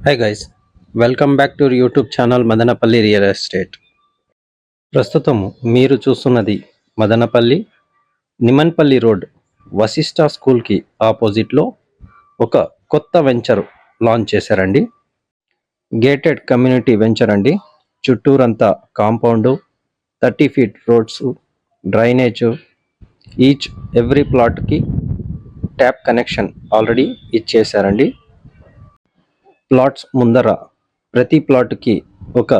Hi guys welcome back to YouTube channel Madanapalle real estate ప్రస్తుతం మీరు చూస్తున్నది Madanapalle నిమన్పల్లి road Vasishta స్కూల్కి ఆపోజిట్లో ఒక కొత్త వెంచర్ లాంచ్ చేశారండి. గేటెడ్ కమ్యూనిటీ వెంచర్ అండి. చుట్టూరంతా compound thirty feet roads drainage each every ప్లాట్కి tap connection already ఇచ్చేసారండి ప్లాట్స్ ముందర ప్రతి ప్లాట్కి ఒక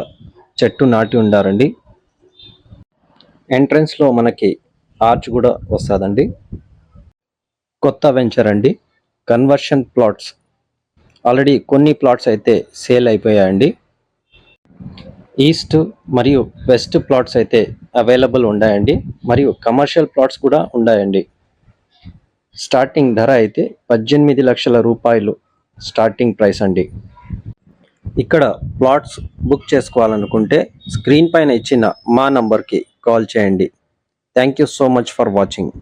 చెట్టు నాటి ఉండారండి. ఎంట్రన్స్లో మనకి ఆర్చ్ కూడా వస్తుందండి. కొత్త వెంచర్ అండి. Conversion plots. ఆల్రెడీ కొన్ని ప్లాట్స్ అయితే సేల్ అయిపోయాయండి. ఈస్ట్ మరియు వెస్ట్ ప్లాట్స్ అయితే అవైలబుల్ ఉన్నాయండి. మరియు కమర్షియల్ ప్లాట్స్ కూడా ఉన్నాయండి. స్టార్టింగ్ ధర అయితే పద్దెనిమిది లక్షల రూపాయలు. స్టార్టింగ్ ప్రైస్ అండి. ఇక్కడ ప్లాట్స్ బుక్ చేసుకోవాలనుకుంటే స్క్రీన్ పైన ఇచ్చిన మా నంబర్కి కాల్ చేయండి. Thank you so much for watching.